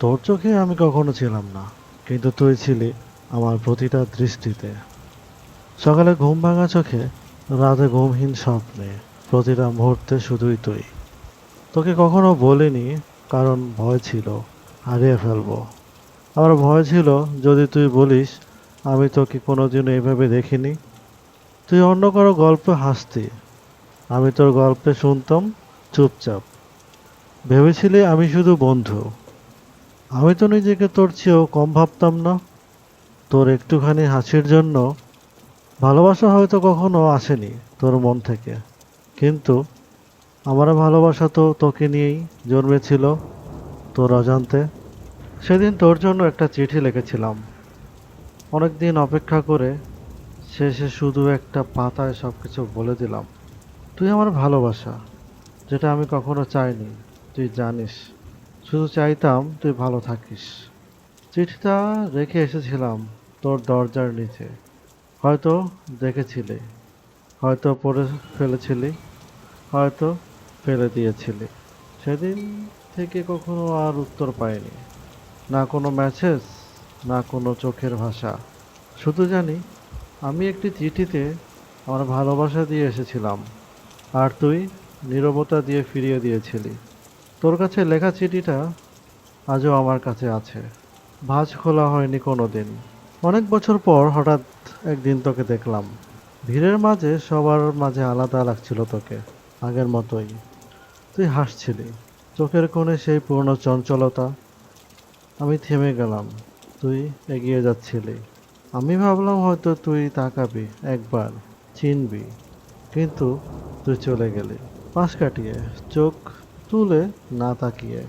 তোর চোখে আমি কখনো ছিলাম না, কিন্তু তুই ছিলি আমার প্রতিটা দৃষ্টিতে। সকালে ঘুম ভাঙা চোখে, রাতে ঘুমহীন স্বপ্নে, প্রতিটা মুহূর্তে শুধুই তুই। তোকে কখনো বলিনি, কারণ ভয় ছিল, হারিয়ে ফেলব। আমার ভয় ছিল, যদি তুই বলিস, আমি তোকে কোনোদিনও এইভাবে দেখিনি। তুই অন্য কারও গল্পে হাসতি, আমি তোর গল্পে শুনতাম, চুপচাপ। ভেবেছিলি আমি শুধু বন্ধু আমি তো নিজেকে তোর চেয়েও কম ভাবতাম না। তোর একটুখানি হাসির জন্য ভালোবাসা হয়তো কখনো আসেনি তোর মন থেকে। কিন্তু আমার ভালোবাসা তো তোকে নিয়েই জন্মেছিল, তোর অজান্তে। সেদিন তোর জন্য একটা চিঠি লিখেছিলাম। অনেক দিন অপেক্ষা করে শেষে শুধু একটা পাতায় সব কিছু বলে দিলাম, তুই আমার ভালোবাসা, যেটা আমি কখনো চাইনি, তুই জানিস। শুধু চাইতাম তুই ভালো থাকিস। চিঠিটা রেখে এসেছিলাম তোর দরজার নিচে। হয়তো দেখেছিলি, হয়তো পড়ে ফেলেছিলি, হয়তো ফেলে দিয়েছিলি। সেদিন থেকে কখনো আর উত্তর পাইনি। না কোনো মেসেজ না কোনো চোখের ভাষা। শুধু জানি, আমি একটি চিঠিতে আমার ভালোবাসা দিয়ে এসেছিলাম, আর তুই নীরবতা দিয়ে ফিরিয়ে দিয়েছিলি। তোর কাছে লেখা চিঠিটা আজও আমার কাছে আছে। ভাঁজ খোলা হয়নি কোনো দিন অনেক বছর পর হঠাৎ একদিন তোকে দেখলাম। ভিড়ের মাঝে, সবার মাঝে আলাদা লাগছিল তোকে, আগের মতোই। তুই হাসছিলি, চোখের কোণে সেই পুরনো চঞ্চলতা। আমি থেমে গেলাম, তুই এগিয়ে যাচ্ছিলি। আমি ভাবলাম হয়তো তুই তাকাবি একবার, চিনবি। কিন্তু তুই চলে গেলি, পাশ কাটিয়ে, চোখ তুলে না তাকিয়ে।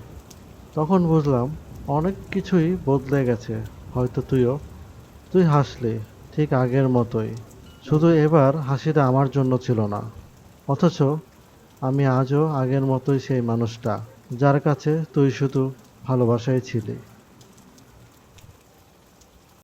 তখন বুঝলাম অনেক কিছুই বদলে গেছে। হয়তো তুইও। তুই হাসলি ঠিক আগের মতোই। শুধু এবার হাসিটা আমার জন্য ছিল না। অথচ আমি আজও আগের মতোই সেই মানুষটা, যার কাছে তুই শুধু ভালোবাসাই ছিলি।